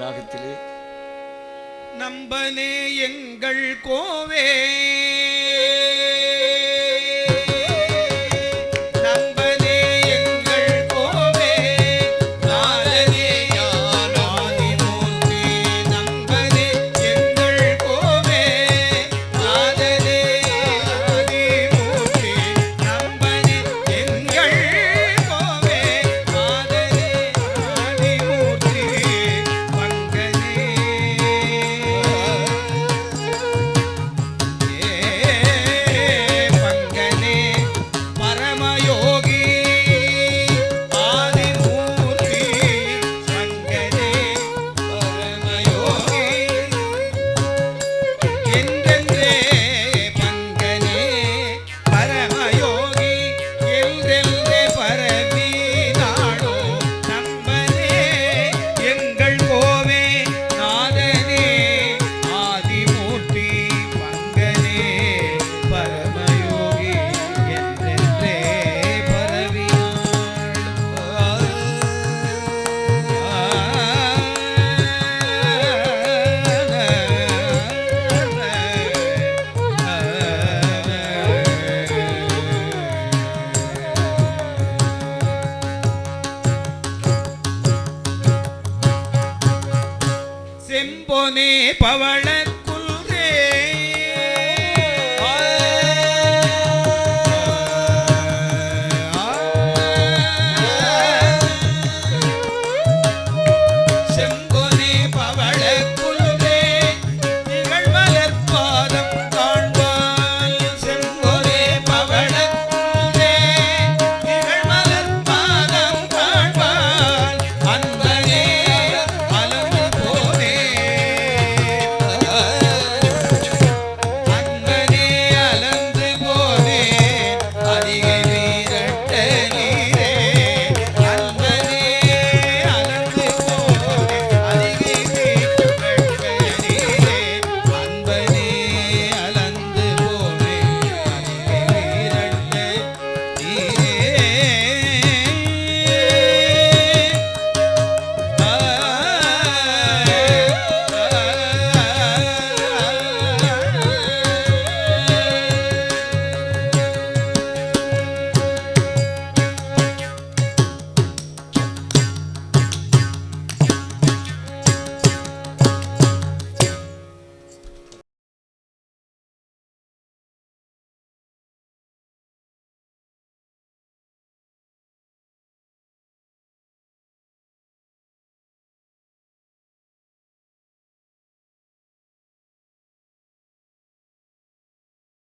ராகத்திலே நம்பனே எங்கள் கோவே. செம்பொனே பவள